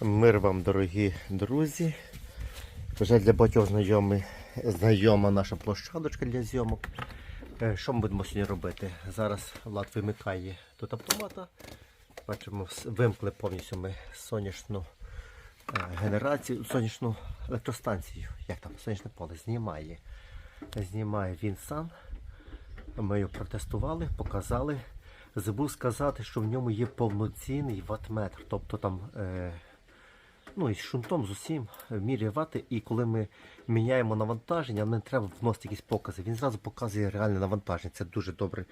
Мир вам, дорогі друзі. Вже для багатьох знайомі, знайома наша площадочка для зйомок. Е, Що ми будемо сьогодні робити? Зараз Влад вимикає тут автомата. Бачимо, вимкли повністю ми сонячну е, генерацію, сонячну електростанцію. Як там, сонячне поле знімає. Знімає він сам. Ми його протестували, показали. Забув сказати, що в ньому є повноцінний ватметр. Тобто там е, ну, із шунтом з усім міряє і коли ми міняємо навантаження, не треба вносити якісь покази. Він зразу показує реальне навантаження. Це дуже добре.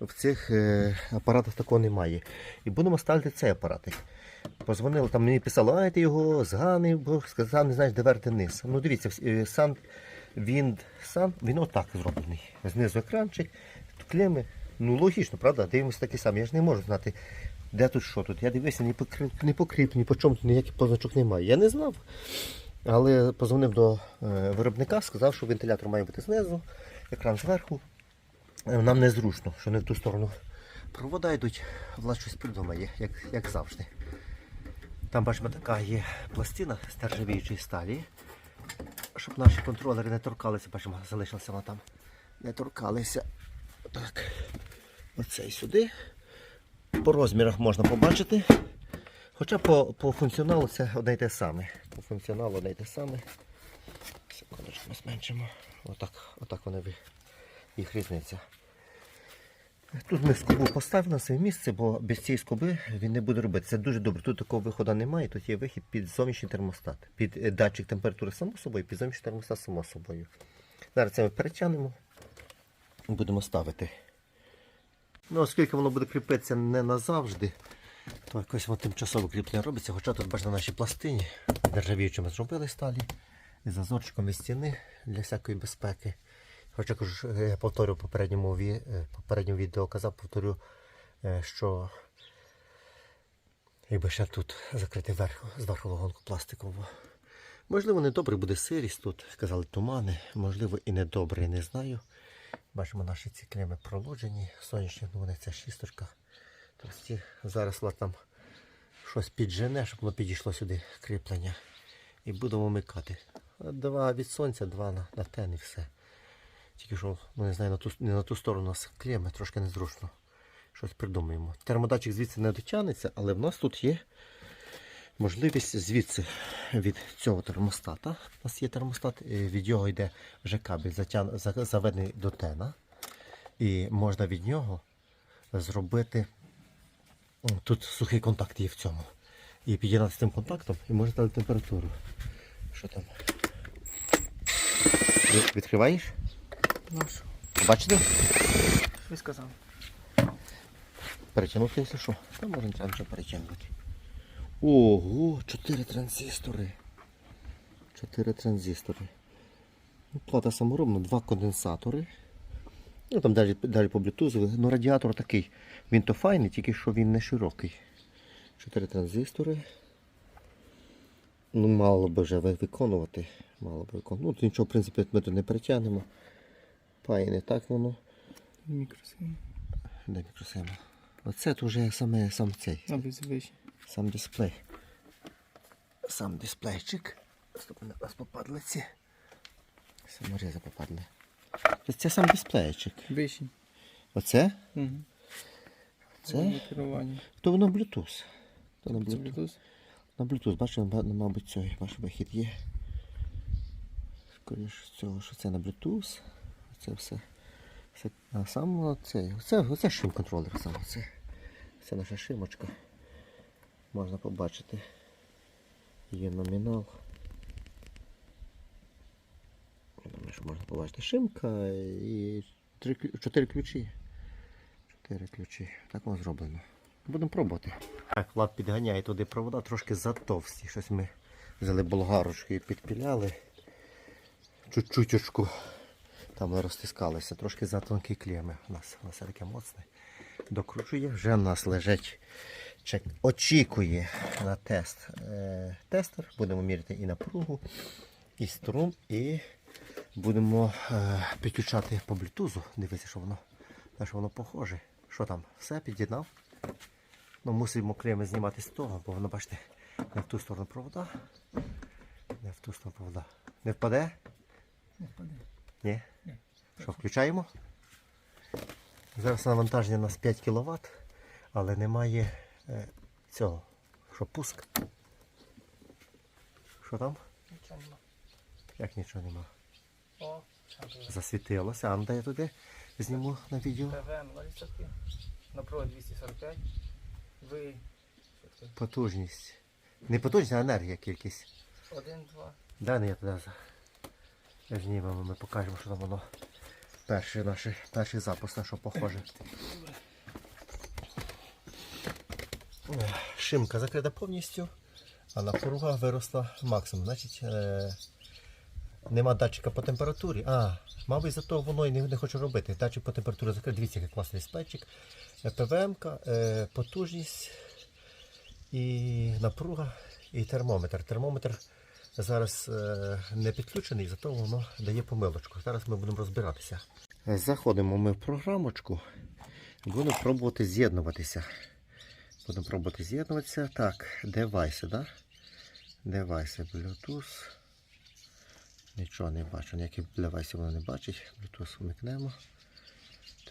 В цих е, апаратах такого немає. І будемо ставити цей апаратик. Позвонили, там мені писали, а ти його зганив, бо сказав, не знаєш, де верти низ. Ну дивіться, е, сам він сам він отак зроблений. Знизу екранчик, клеми. Ну логічно, правда? Дивимося такі самі. Я ж не можу знати, де тут що тут. Я дивився, ні покріп, ні покріп, ні по чому тут ніяких позначок немає. Я не знав. Але позвонив до е, виробника, сказав, що вентилятор має бути знизу, екран зверху. Е, Нам незручно, що не в ту сторону. Провода йдуть, влад щось придумає, як, як завжди. Там бачимо, така є пластина з нержавіючої сталі. Щоб наші контролери не торкалися, бачимо, залишилася вона там. Не торкалися. Так. Оцей сюди. По розмірах можна побачити. Хоча по, по функціоналу це одне й те саме. По функціоналу одне й те саме. Секундочку зменшимо. Отак, отак вони їх різниця. Тут ми скобу поставимо на своє місце, бо без цієї скоби він не буде робити. Це дуже добре. Тут такого виходу немає, тут є вихід під зовнішній термостат. Під е, датчик температури само собою, під зовнішній термостат само собою. Зараз це ми перетягнемо і будемо ставити. Ну, оскільки воно буде кріпитися не назавжди, то якось воно тимчасове кріплення робиться, хоча тут бачите на нашій пластині нержавіючи ми зробили сталі і зазорчиком із стіни для всякої безпеки. Хоча кажу, е, я повторю в попередньому, е, попередньому відео казав, повторю, е, що якби ще тут закрити верх, зверху вагонку пластикову. Можливо, недобре буде сирість тут, казали тумани, можливо, і недобре, не знаю. Бачимо, наші ці клеми проложені, сонячні, вони ця шісточка. Товсті. Зараз там щось піджене, щоб воно підійшло сюди кріплення. І будемо вмикати. Два від сонця, два на, на тен і все. Тільки що, ну не знаю, на ту, не на ту сторону нас клеми, трошки незручно. Щось придумаємо. Термодатчик звідси не дотягнеться, але в нас тут є можливість звідси від цього термостата. У нас є термостат, е, від його йде вже кабель заведений до тена. І можна від нього зробити. Тут сухий контакт є в цьому. І під'єднати з цим контактом і можна ставити температуру. Що там? Відкриваєш? Нашу. Бачите? Що сказав? Перетягнути, якщо що. Та можна треба вже перетягнути. Ого, 4 транзистори. 4 транзистори. Ну, Плата саморобна, два конденсатори. Ну там далі, далі по блютузу. Ну радіатор такий. Він то файний, тільки що він не широкий. 4 транзистори. Ну, мало би вже виконувати. Мало би виконувати. Ну, нічого, в принципі, ми тут не перетягнемо. Пає не так воно. Мікросхема. Де мікросхема? Оце то вже саме сам цей. А. Сам дисплей. Сам дисплейчик. Стоп, у нас попадли ці. Саморези попадли. Це сам дисплейчик. Вищі. Оце? Угу. Це? керування. То воно Bluetooth. То на Це Bluetooth. На Bluetooth, бачимо, мабуть, цей ваш вихід є. Скоріше цього, що це на Bluetooth. Це все. все а сам цей. Оце, оце шим контролер саме це. Це наша шимочка. Можна побачити. Є номінал. Думаю, що можна побачити шимка і чотири ключі. Чотири ключі. Так воно зроблено. Будемо пробувати. Так, Влад підганяє туди провода, трошки затовсті. Щось ми взяли болгарочку і підпіляли. Чуть-чуть. Там ми розтискалися. Трошки затонкі клеми. У нас, у нас таке моцне. Докручує. Вже в нас лежить. Чек... Очікує на тест. Е, тестер. Будемо міряти і напругу, і струм, і будемо е, підключати по блютузу. Дивіться, що воно, на що воно похоже. Що там? Все під'єднав? Ну, мусимо клеми знімати з того, бо воно, бачите, Не в ту сторону провода. Не в ту сторону провода. Не впаде? Не впаде. Ні. Ні. Що, включаємо? Зараз навантаження у нас 5 кВт, але немає цього. Що пуск? Що там? Нічого нема. Як нічого нема. О. Засвітилося. А ну дай я туди зніму на відео. ПВМ 0%. Напруга 245. Ви. Потужність. Не потужність, а енергія кількість. 1, 2. Дай не я туди за- знімемо, ми покажемо, що там воно. Перший наш, перший запуск на що похоже. Шимка закрита повністю, а напруга виросла максимум. Значить, е, нема датчика по температурі. А, мабуть, за того воно і не, не хочу робити. Датчик по температурі закритий. Дивіться, який класний дисплейчик. ПВМ-ка, е, потужність і напруга, і термометр. Термометр зараз е, не підключений, зато воно дає помилочку. Зараз ми будемо розбиратися. Заходимо ми в програмочку, будемо пробувати з'єднуватися. Будемо пробувати з'єднуватися. Так, девайси, да? Девайси, Bluetooth. Нічого не бачу, ніяких девайсів воно не бачить. Bluetooth вмикнемо.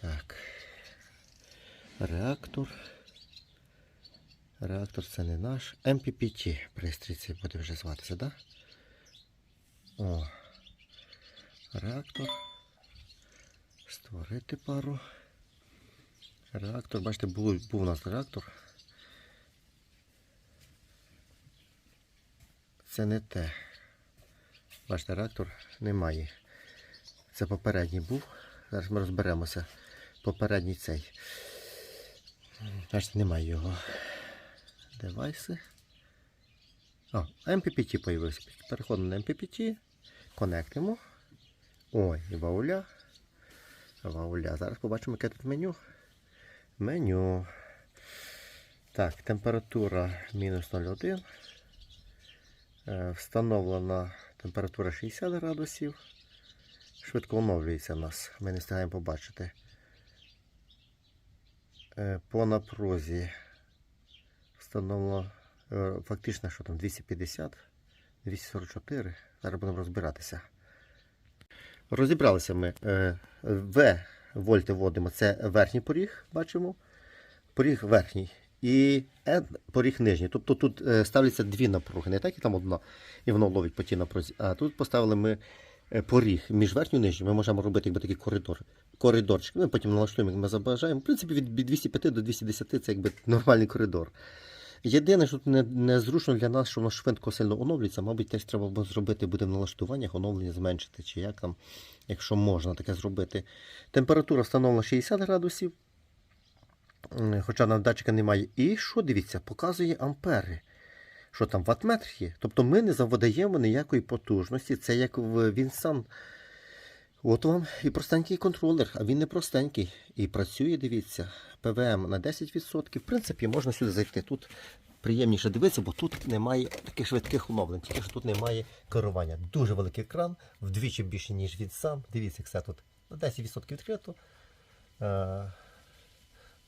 Так. Реактор. Реактор це не наш. MPPT пристрій цей буде вже зватися, так? Да? О. Реактор. Створити пару. Реактор, бачите, був, був у нас реактор. Це не те. Бачите, реактор немає. Це попередній був. Зараз ми розберемося. Попередній цей. Бачите, немає його. Девайси. А, MPPT появився. Переходимо на MPPT. Конектимо. Ой, вауля. Вауля. Зараз побачимо, яке тут меню. Меню. Так, температура мінус 0,1. Е, Встановлена температура 60 градусів. Швидко оновлюється у нас. Ми не встигаємо побачити. Е, По напрузі встановлено е, фактично, що там 250, 244. Зараз будемо розбиратися. Розібралися ми. В вольти вводимо. Це верхній поріг, бачимо. Поріг верхній. І N поріг нижній. Тобто тут е, ставляться дві напруги, не так як там одна, і воно ловить по тій напрузі. А тут поставили ми е, поріг між верхньою і нижньою. Ми можемо робити якби такий коридор. Коридорчик. Ми потім налаштуємо, як ми забажаємо. В принципі, від від 205 до 210 це якби нормальний коридор. Єдине, що тут не, незручно для нас, що воно швидко сильно оновлюється. Мабуть, теж треба було зробити буде в налаштуваннях, оновлення зменшити, чи як там, якщо можна таке зробити. Температура встановлена 60 градусів. М, Хоча на датчика немає. І що дивіться, показує ампери. Що там ватметр є. Тобто ми не заводаємо ніякої потужності. Це як в Вінсан. От вам і простенький контролер, а він не простенький. І працює, дивіться, ПВМ на 10%. В принципі, можна сюди зайти. Тут приємніше дивитися, бо тут немає таких швидких оновлень, тільки що тут немає керування. Дуже великий екран, вдвічі більше, ніж від сам. Дивіться, як все тут на 10% відкрито.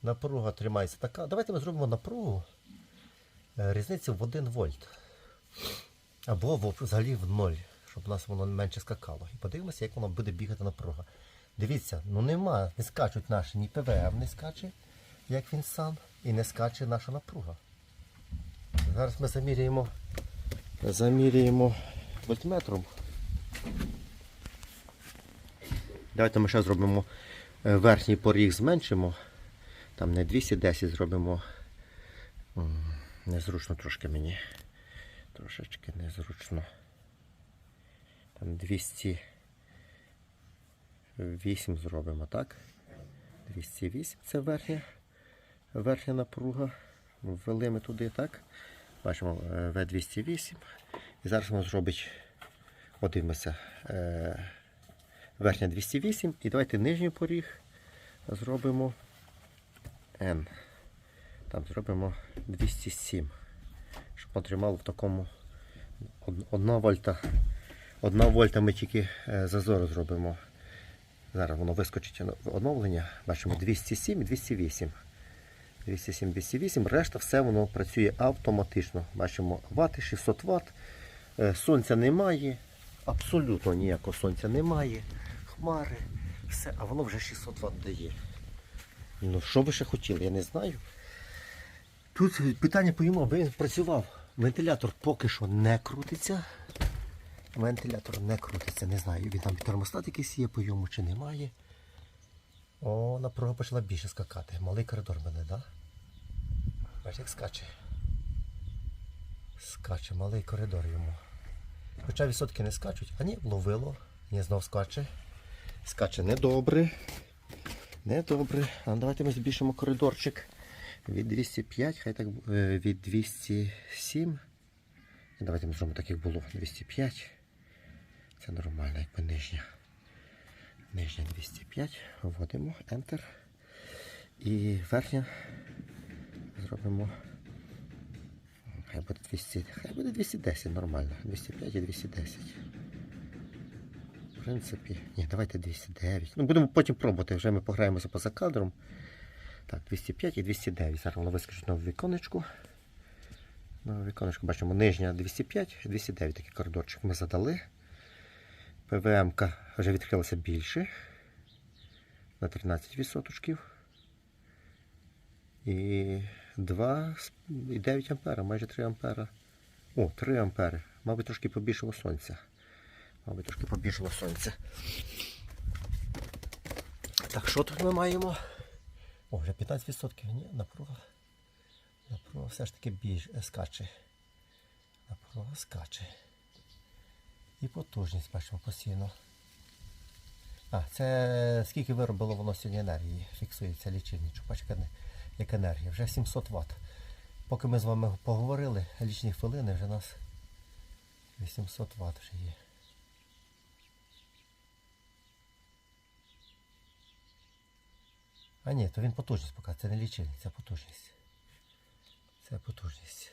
Напруга тримається така. Давайте ми зробимо напругу е, різницю в 1 вольт. Або взагалі в 0, щоб у нас воно менше скакало. І подивимося, як воно буде бігати напруга. Дивіться, ну нема, не скачуть наші, ні ПВМ не скаче, як він сам, і не скаче наша напруга. Зараз ми заміряємо, заміряємо вольтметром. Давайте ми ще зробимо е, верхній поріг зменшимо. Там не 210 зробимо. Незручно трошки мені. Трошечки незручно. Там 208 зробимо, так? 208 це верхня, верхня напруга. Ввели ми туди, так? Бачимо е, В208. І зараз воно зробить, от дивимося, е, верхня 208. І давайте нижній поріг зробимо N. Там зробимо 207. Щоб отримало в такому од- одна вольта. Одна вольта ми тільки е, зазору зробимо. Зараз воно вискочить оновлення. Бачимо 207 і 208. 207, 208, решта все воно працює автоматично. Бачимо, вати 600 Вт. Е, Сонця немає, абсолютно ніякого сонця немає. Хмари, все, а воно вже 600 Вт дає. Ну, що ви ще хотіли, я не знаю. Тут питання по йому, аби він працював. Вентилятор поки що не крутиться. Вентилятор не крутиться, не знаю, він там термостат якийсь є по йому чи немає. О, напруга почала більше скакати. Малий коридор в мене, так? Да? Бачиш, як скаче. Скаче, малий коридор йому. Хоча відсотки не скачуть, а ні, вловило, ні, знов скаче. Скаче недобре. Недобре. А давайте ми збільшимо коридорчик від 205, хай так е, від 207. Давайте ми зробимо так, як було. 205. Це нормально, якби нижня. Нижня 205. Вводимо Enter. І верхня зробимо. Хай буде 200, хай буде 210, нормально. 205 і 210. В принципі, ні, давайте 209. Ну, будемо потім пробувати, вже ми пограємося поза кадром. Так, 205 і 209. Зараз воно вискочить на віконечку. На віконечку бачимо нижня 205, 209 такий коридорчик ми задали. ПВМ вже відкрилася більше. На 13%. І 2,9 ампера, майже 3 ампера. О, 3 ампери. Мабуть, трошки побільшило сонця. Мабуть, трошки побільшило сонця. Так, що тут ми маємо? О, вже 15%. Ні, напруга. Напруга все ж таки більш е, скаче. Напруга скаче. І потужність бачимо постійно. А, це скільки виробило воно сьогодні енергії. Фіксується лічильничок. Бачите, як енергія. Вже 700 Вт. Поки ми з вами поговорили, лічні хвилини вже у нас 800 Вт вже є. А ні, то він потужність поки, це не лічильник, це потужність. Це потужність.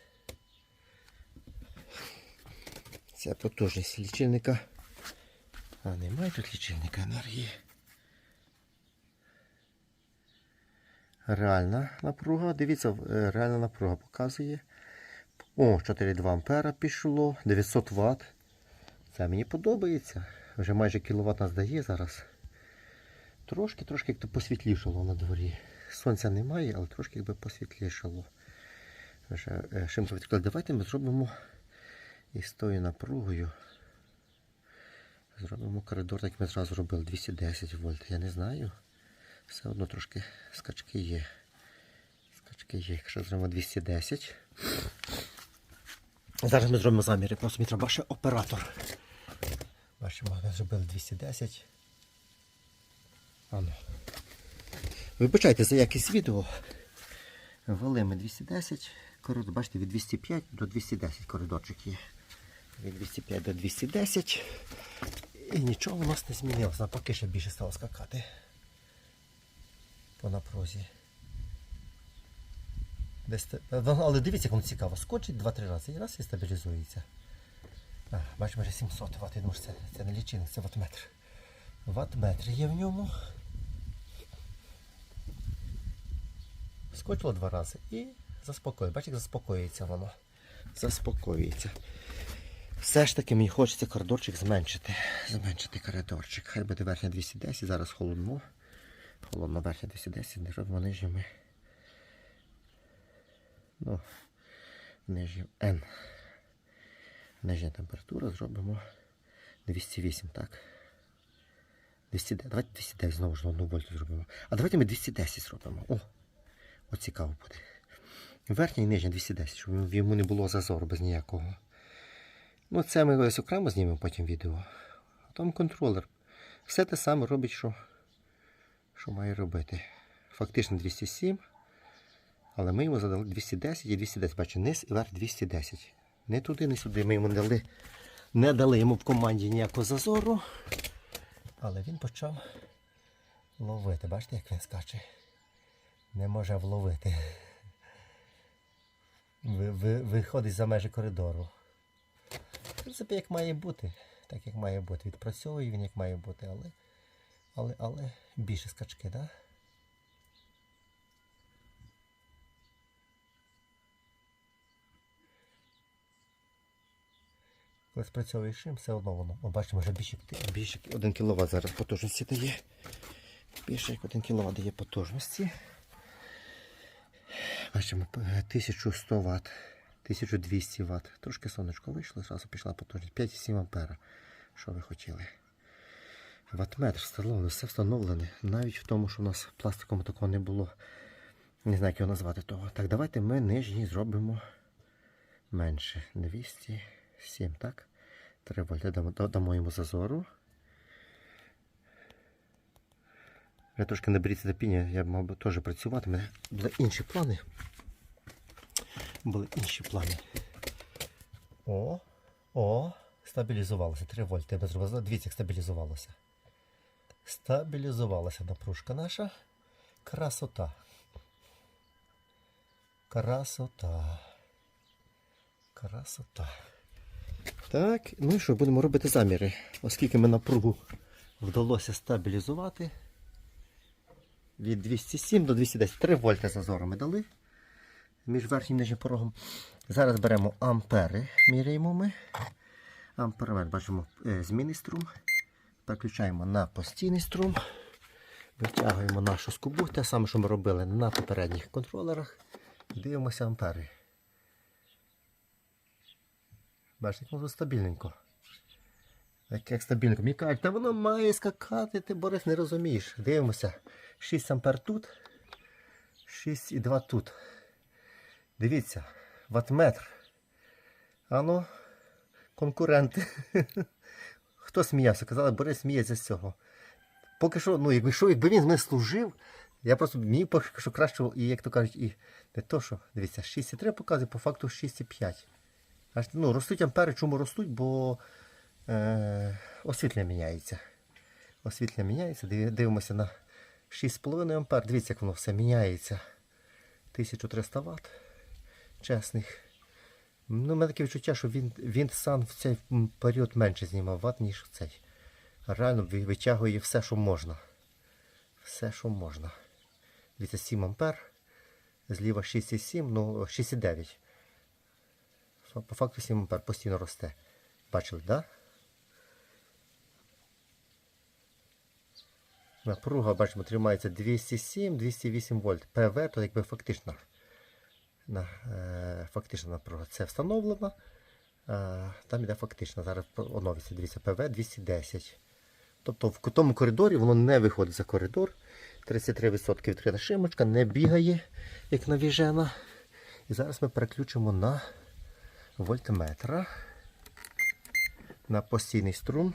Це потужність лічильника. А немає тут лічильника енергії. Реальна напруга. Дивіться, е, реальна напруга показує. О, 4,2 ампера пішло, 900 Вт. Це мені подобається. Вже майже кіловат нас дає зараз. Трошки, трошки як то посвітлішало на дворі. Сонця немає, але трошки якби посвітлішало. Вже е. Давайте ми зробимо із тою напругою. Зробимо коридор, як ми зразу робили 210 вольт. Я не знаю. Все одно трошки скачки є. Скачки є. Якщо зробимо 210. Зараз ми зробимо заміри. Просто мені треба ще оператор. Бачимо, ми зробили 210. Ану. Вибачайте за якість відео. Ввели ми 210. Коридор, бачите, від 205 до 210 коридорчик є. Від 205 до 210. І нічого у нас не змінилося. Навпаки ще більше стало скакати. По напрузі. Десь, ну, але дивіться, як воно цікаво. Скочить 2-3 рази і раз і стабілізується. А, бачимо, вже 700 Вт. Я думаю, це, це не лічильник, це ватметр. Ватметр є в ньому. Скочило два рази і заспокоює. Бачите, як заспокоюється воно. Заспокоюється. Все ж таки мені хочеться коридорчик зменшити. Зменшити коридорчик. Хай буде верхня 210, зараз холодно. Холодно верхня 210, не робимо нижню ми. Ну, нижню N. Нижня температура зробимо 208, так? 209. Давайте 209 знову ж на 1 вольту зробимо. А давайте ми 210 зробимо. О! От цікаво буде. Верхня і нижня 210, щоб йому не було зазору без ніякого. Ну, це ми ось окремо знімемо потім відео. А там контролер. Все те саме робить, що, що має робити. Фактично 207. Але ми йому задали 210 і 210. Бачу, низ і верх 210. Не туди, не сюди. Ми йому не дали, не дали йому в команді ніякого зазору. Але він почав ловити. Бачите, як він скаче? Не може вловити. Ви, ви, виходить за межі коридору. В принципі, як має бути. Так як має бути. Відпрацьовує він як має бути, але, але, але більше скачки? Да? Коли спрацьовує шим, все одно воно. О, бачимо, вже більше, більше 1 кВт зараз потужності дає. Більше як 1 кВт дає потужності. Бачимо, 1100 Вт, 1200 Вт. Трошки сонечко вийшло, зразу пішла потужність. 5,7 ампера. Що ви хотіли? Ватметр встановлений, все встановлене. Навіть в тому, що у нас пластиком такого не було. Не знаю, як його назвати того. Так, давайте ми нижній зробимо менше. 207, так? 3 вольти дамо, йому зазору. Я трошки не беріться терпіння, я мав би теж працювати. У мене були інші плани. Були інші плани. О, о, стабілізувалося. 3 вольти. Дивіться, як стабілізувалося. Стабілізувалася напружка наша. Красота. Красота. Красота. Так, ну і що, будемо робити заміри. Оскільки ми напругу вдалося стабілізувати. Від 207 до 210. 3 вольти зазору ми дали між верхнім і нижнім порогом. Зараз беремо ампери, міряємо ми. Амперметр, бачимо е, змінний струм. Переключаємо на постійний струм. Витягуємо нашу скобу, те саме, що ми робили на попередніх контролерах. Дивимося ампери. Бачите, як стабільненько. Як, як стабільненько. Мені кажуть, та воно має скакати, ти Борис не розумієш. Дивимося. 6 ампер тут, 6,2 тут. Дивіться, ватметр. Ано, конкуренти. Хто сміявся? Казали, Борис сміється з цього. Поки що, ну, якби, що, якби він мене служив, я просто мені поки що краще, і як то кажуть, і не то, що, дивіться, 6,3 показує, по факту 6,5. Ну, ростуть ампери, чому ростуть, бо е, освітлення міняється. Освітлення міняється, дивимося на 6,5 ампер. Дивіться, як воно все міняється. 1300 Вт чесних. Ну, у мене таке відчуття, що він, він сам в цей період менше знімав ват, ніж цей. Реально витягує все, що можна. Все, що можна. Дивіться, 7 ампер. Зліва 6,7, ну 6,9. По факту 7 ампер постійно росте. Бачили, так? Да? Напруга, бачимо, тримається 207-208 вольт. ПВ, то якби фактично, на, е, фактична напруга. Це встановлено. Е, там іде фактично. Зараз оновиться, дивіться, ПВ 210. Тобто в тому коридорі воно не виходить за коридор. 33% відкрита шимочка, не бігає, як навіжена. І зараз ми переключимо на вольтметра. На постійний струм.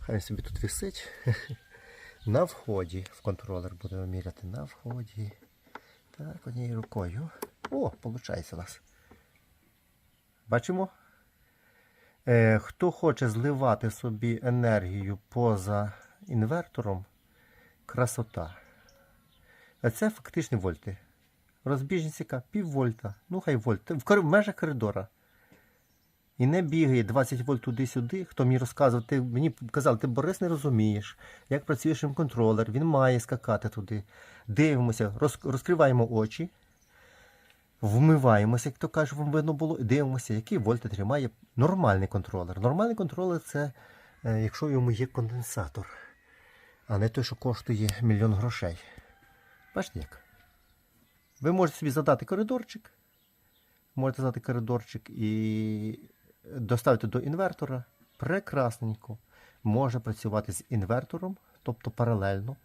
Хай собі тут висить. На вході в контролер будемо міряти на вході. Так, однією рукою. О, виходить у нас. Бачимо? Е, хто хоче зливати собі енергію поза інвертором, красота. А це фактичні вольти. Розбіжність пів вольта. Ну хай вольт. В, межах коридора. І не бігає 20 вольт туди-сюди. Хто мені розказував, ти мені казав, ти Борис не розумієш, як працює шим-контролер, він має скакати туди. Дивимося, роз, розкриваємо очі, вмиваємося, як то каже, вам видно було, і дивимося, які вольти тримає нормальний контролер. Нормальний контролер це е, якщо йому є конденсатор, а не той, що коштує мільйон грошей. Бачите як? Ви можете собі задати коридорчик, можете задати коридорчик і доставити до інвертора. Прекрасненько. Може працювати з інвертором, тобто паралельно.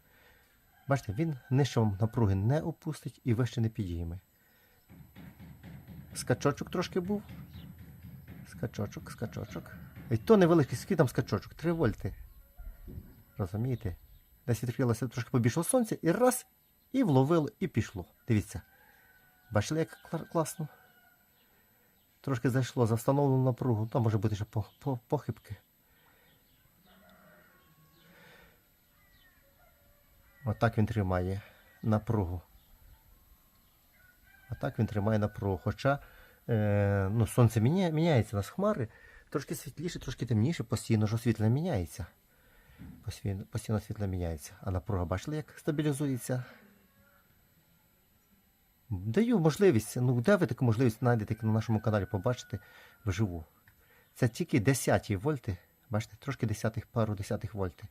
Бачите, він нижче вам напруги не опустить і вище не підійме. Скачочок трошки був. Скачочок, скачочок. І то невеликий скільки там скачочок, 3 вольти. Розумієте? Десь відкрилося трошки побільшого сонця і раз, і вловило, і пішло. Дивіться. Бачили, як класно? Трошки зайшло за встановлену напругу. Там може бути ще по, по, похибки. Отак він тримає напругу. Отак він тримає напругу. Хоча е, ну, сонце міняє, міняється у нас хмари. Трошки світліше, трошки темніше, постійно ж освітлення міняється. Постійно, постійно світло міняється. А напруга, бачили, як стабілізується? Даю можливість. Ну, де ви таку можливість знайдете на нашому каналі побачити вживу? Це тільки 10 вольти. Бачите, трошки десятих, пару десятих вольти.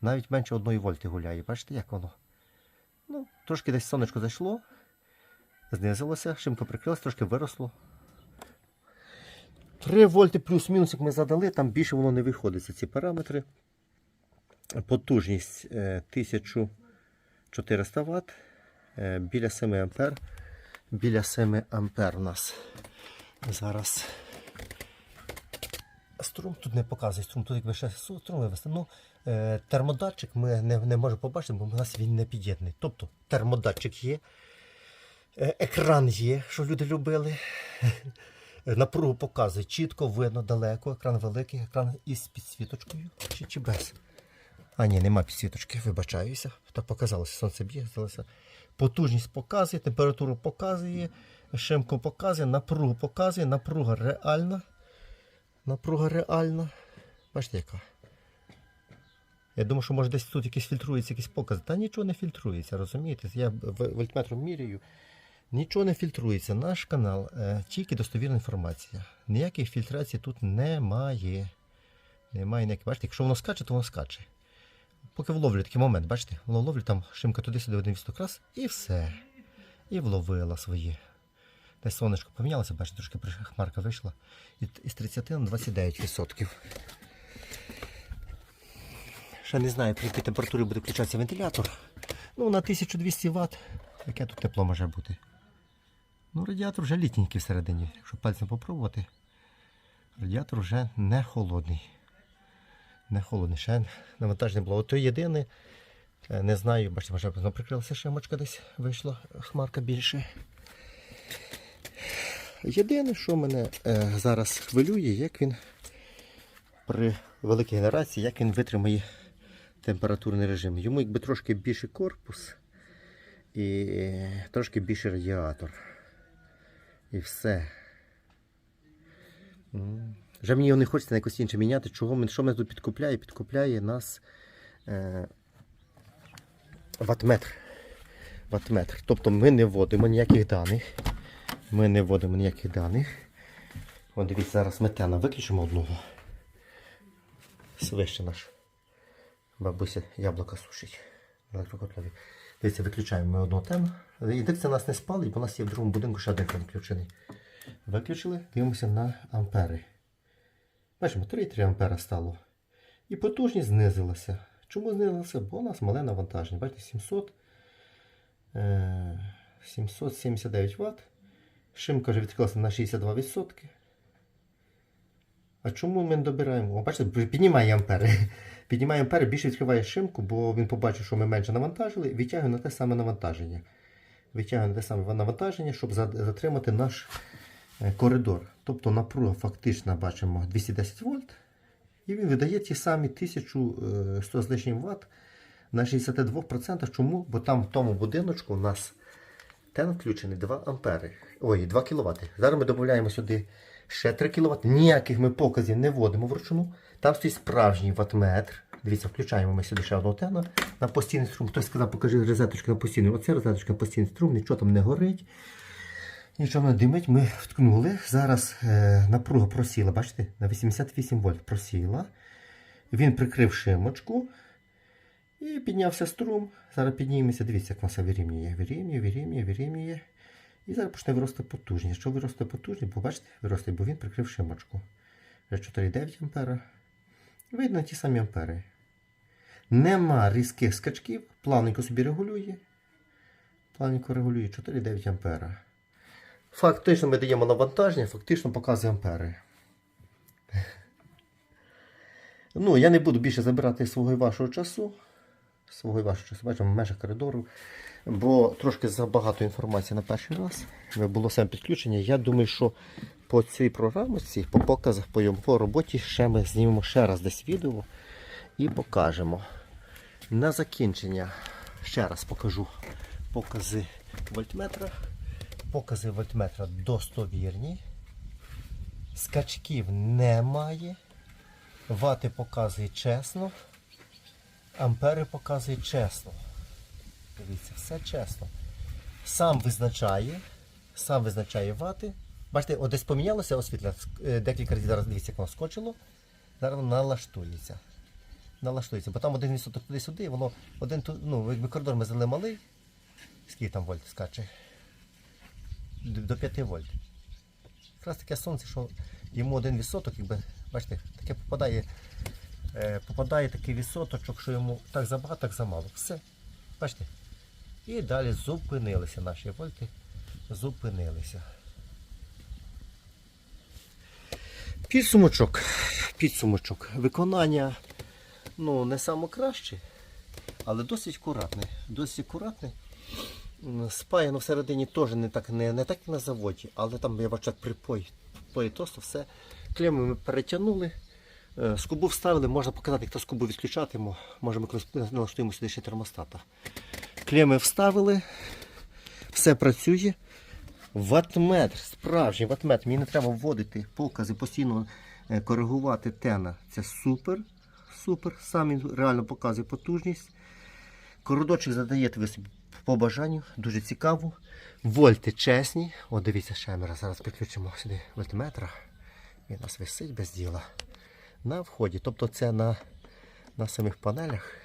Навіть менше одної вольти гуляє. Бачите, як воно? Ну, трошки десь сонечко зайшло, знизилося, шимка прикрилась, трошки виросло. 3 вольти плюс-мінус, як ми задали, там більше воно не виходить. Це ці параметри. Потужність е, 1400 Вт, е, біля 7 ампер. Біля 7 ампер у нас зараз. Струм тут не показує струм, тут якби ще струм вивести. Ну, е, термодатчик ми не, не можемо побачити, бо у нас він не під'єднаний. Тобто термодатчик є, е, екран є, що люди любили. Напругу показує чітко, видно, далеко, екран великий, екран із підсвіточкою чи, чи без. А ні, нема підсвіточки, вибачаюся. Так показалося, сонце б'є, здалося. Потужність показує, температуру показує, шимку показує, напругу показує, напруга реальна. Напруга реальна. Бачите, яка? Я думаю, що може десь тут якісь фільтруються якісь покази. Та нічого не фільтрується, розумієте? Я вольтметром міряю. Нічого не фільтрується. Наш канал е, тільки достовірна інформація. Ніякої фільтрації тут немає. Немає ніякої. Бачите, якщо воно скаче, то воно скаче. Поки вловлю такий момент, бачите? Воно вловлю там шимка туди-сюди один відстук раз і все. І вловила свої. Десь сонечко помінялося, бачите, трошки хмарка вийшла. І із 30 на 29%. Ще не знаю, при якій температурі буде включатися вентилятор. Ну, на 1200 Вт. Яке тут тепло може бути? Ну, радіатор вже літненький всередині. Якщо пальцем попробувати, радіатор вже не холодний. Не холодний. Ще навантаження було. Ото єдине, не знаю, бачите, може прикрилася шимочка десь вийшла хмарка більше. Єдине, що мене е, зараз хвилює, як він при великій генерації, як він витримає температурний режим. Йому якби трошки більший корпус і трошки більший радіатор. І все. Вже мені його не хочеться на якось інше міняти. Чого що мене тут підкупляє? Підкупляє нас е, ватметр. Ватметр. Тобто ми не вводимо ніяких даних. Ми не вводимо ніяких даних. О, дивіться, зараз метена виключимо одного. Свище наш. Бабуся яблука сушить. електрокотлові. Дивіться, виключаємо ми одну тему. Індикція нас не спалить, бо у нас є в другому будинку ще один включений. Виключили, дивимося на ампери. Бачимо, 3,3 ампера стало. І потужність знизилася. Чому знизилася? Бо у нас мале навантаження. Бачите, 700, е, 779 Вт. Шимка вже відкрилася на 62%. А чому ми не добираємо? О, бачите, піднімає ампери. Піднімає ампери, більше відкриває шимку, бо він побачив, що ми менше навантажили, відтягує на те саме навантаження. Витягує на те саме навантаження, щоб затримати наш коридор. Тобто напруга фактично бачимо 210 вольт. І він видає ті самі 1100 з лишнім Вт на 62%. Чому? Бо там в тому будиночку у нас Тен включений 2 ампери. Ой, 2 кВт. Зараз ми додаємо сюди ще 3 кВт. Ніяких ми показів не вводимо вручну. Там стоїть справжній ватметр. Дивіться, включаємо ми сюди ще одного тена на постійний струм. Хтось сказав, покажи розеточку на постійний. Оце розеточка постійний струм, нічого там не горить. Нічого не димить, ми вткнули. Зараз е, напруга просіла, бачите, на 88 вольт просіла. Він прикрив шимочку. І піднявся струм. Зараз піднімемося. Дивіться, як воно вирівнює. Вирівнює, вирівнює, вирівнює. І зараз почне вирости потужність. Що виросте потужність? Бо бачите, виросте, бо він прикрив шимочку. Вже 4,9 ампера. Видно ті самі ампери. Нема різких скачків. Плавненько собі регулює. Плавненько регулює 4,9 ампера. Фактично ми даємо навантаження, фактично показує ампери. Ну, я не буду більше забирати свого і вашого часу. Свого і вашого часу, бачимо, в межах коридору. Бо трошки забагато інформації на перший раз. Було саме підключення. Я думаю, що по цій програмці, по показах, по, по роботі ще ми знімемо ще раз десь відео і покажемо. На закінчення ще раз покажу покази вольтметра. Покази вольтметра достовірні. Скачків немає. Вати показує чесно. Ампери показує чесно. Дивіться, все чесно. Сам визначає, сам визначає вати. Бачите, от десь помінялося освітлення, е, декілька разів зараз дивіться, як воно скочило. Зараз воно налаштується. Налаштується. Бо там один відсоток туди-сюди, воно один ну, якби коридор ми взяли малий. Скільки там вольт скаче? До 5 вольт. Якраз таке сонце, що йому один відсоток, якби, бачите, таке попадає, е, попадає такий відсоточок, що йому так забагато, так замало. Все. Бачите? І далі зупинилися наші вольти. Зупинилися. Підсумочок. Підсумочок. Виконання ну, не саме краще, але досить акуратне. Досить акуратне. Спаяно всередині теж не так, не, не так як на заводі, але там я бачу як припой. Просто все. Клеми ми перетягнули. е, Скобу вставили, можна показати, хто скобу відключати, мо- може ми налаштуємо сюди ще термостата. Клеми вставили, все працює. Ватметр, справжній ватметр. Мені не треба вводити покази, постійно е, коригувати тена. Це супер. Супер. Сам він реально показує потужність. Коридорчик задаєте ви собі по бажанню, дуже цікаво. Вольти чесні. О, дивіться, ще ми зараз підключимо сюди вольтметра. Він нас висить без діла. На вході. Тобто це на, на самих панелях.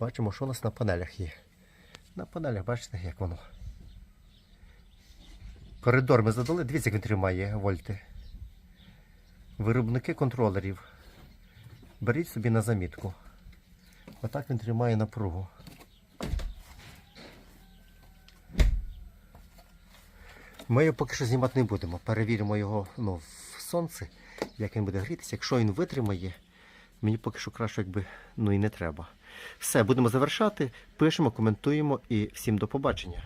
Бачимо, що у нас на панелях є. На панелях, бачите, як воно. Коридор ми задали, дивіться, як він тримає вольти. Виробники контролерів. Беріть собі на замітку. Отак він тримає напругу. Ми його поки що знімати не будемо. Перевіримо його ну, в сонці, як він буде грітися. Якщо він витримає, мені поки що краще якби ну і не треба. Все, будемо завершати. Пишемо, коментуємо і всім до побачення.